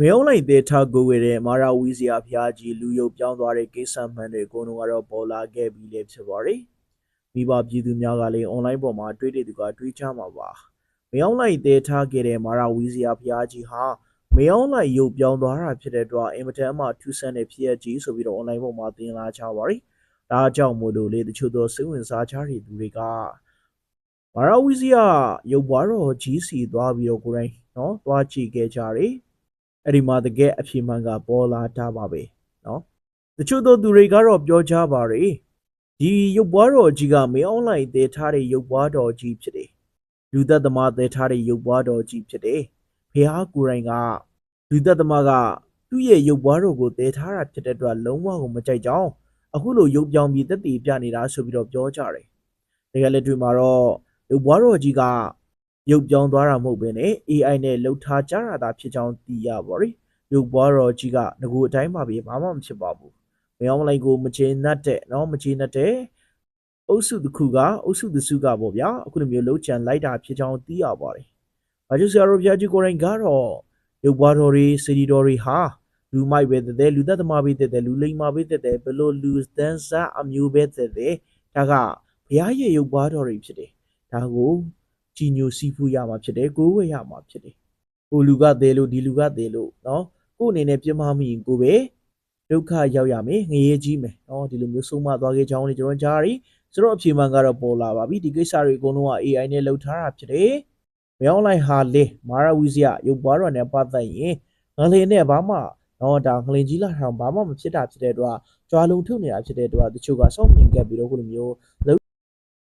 မယုံလိုက်တဲ့ထားကိုဝေတဲ့မာရာဝီဇီယာဖျားကြီးလူယုံပြောင်းသွားတဲ့ကိစ္စမှန်တွေကိုတော့ကတော့ပေါ်လာခဲ့ပြီးလေဖြစ်ပါတယ်။မိဘပြည်သူများကလည်း online ပေါ်မှာတွေ့တဲ့သူကတွေ့ကြမှာပါ။မယုံလိုက်တဲ့ထားခဲ့တဲ့မာရာဝီဇီယာဖျားကြီးဟာမယုံလိုက်ယုံပြောင်းသွားတာဖြစ်တဲ့အတွက်အင်မတန်မှထူးဆန်းတဲ့ဖြစ်ရပ်ကြီးဆိုပြီးတော့ online ပေါ်မှာသင်လာကြပါတယ်။ဒါကြောင့်မို့လို့လေတချို့သောစိတ်ဝင်စားကြတဲ့သူတွေကမာရာဝီဇီယာရုပ်ဘွားတော်ကြီးစီသွားပြီးတော့ကိုယ်တိုင်နော်သွားကြည့်ခဲ့ကြတယ်။ အဲ့ဒီမှာတကယ်အဖြေမှန်ကပေါ်လာတာပါပဲနော်တချို့သောသူတွေကတော့ပြောကြပါရယ်ဒီရုပ်ပွားတော်ကြီးကမင်းအွန်လိုင်းတည်ထားတဲ့ရုပ်ပွားတော်ကြီးဖြစ်တယ်လူသက်သမားတည်ထားတဲ့ရုပ်ပွားတော်ကြီးဖြစ်တယ်ဖះကိုယ်တိုင်ကလူသက်သမားကသူ့ရဲ့ရုပ်ပွားတော်ကိုတည်ထားတာဖြစ်တဲ့အတွက်လုံးဝကိုမကြိုက်ကြောင်းအခုလိုရုပ်ပြောင်းပြီးတက်တည်ပြနေတာဆိုပြီးတော့ပြောကြတယ်တကယ်လက်တွေ့မှာတော့ရုပ်ပွားတော်ကြီးက ရုပ်ပြောင်းသွားတာမဟုတ်ဘဲနဲ့ AI နဲ့လှုပ်ထားကြတာသာဖြစ်ကြောင်းသိရပါတယ်။ရုပ်ဘွားတော်ကြီးကငကိုအတိုင်းပါပဲဘာမှမဖြစ်ပါဘူး။မယောင်းလိုက်ကိုမချေနှက်တဲ့နော်မချေနှက်တဲ့အုပ်စုတစ်ခုကအုပ်စုတစ်စုကပေါ့ဗျာအခုလိုမျိုးလှုပ်ချန်လိုက်တာဖြစ်ကြောင်းသိရပါတယ်။ဘာလို့ဆရာတော်ဘုရားကြီးကိုယ်တိုင်ကတော့ရုပ်ဘွားတော်တွေစီဒီတော်တွေဟာလူမိုက်ပဲတဲ့တဲ့လူသက်သမားပဲတဲ့တဲ့လူလိမ္မာပဲတဲ့တဲ့ဘလို့လူသန်းစားအမျိုးပဲတဲ့တဲ့ဒါကဘုရားရဲ့ရုပ်ဘွားတော်တွေဖြစ်တယ်။ဒါကို ကြီးညိုစီးပူးရမှာဖြစ်တယ်ကိုဝဲရမှာဖြစ်တယ်ကိုလူကသေးလို့ဒီလူကသေးလို့နော်ကိုအနေနဲ့ပြမမိရင်ကိုပဲဒုက္ခရောက်ရမယ်ငရေကြီးမယ်နော်ဒီလိုမျိုးဆုံးမသွားခဲ့ကြအောင်လေကျွန်တော်ကြားရီဆိုတော့အဖြေမှန်ကတော့ပေါ်လာပါပြီဒီကိစ္စတွေအကုန်လုံးက AI နဲ့လှုပ်ထားတာဖြစ်တယ်မြောင်းလိုက်ဟာလေမာရဝီဇယရုပ်ပွားတော်နဲ့ပတ်သက်ရင်ငလင်နဲ့ဘာမှနော်ဒါငလင်ကြီးလာထောင်ဘာမှမဖြစ်တာဖြစ်တဲ့အတွက်ကြွားလုံးထုတ်နေတာဖြစ်တဲ့အတွက်တချို့ကစောင့်မြင်ခဲ့ပြီးတော့ခုလိုမျိုး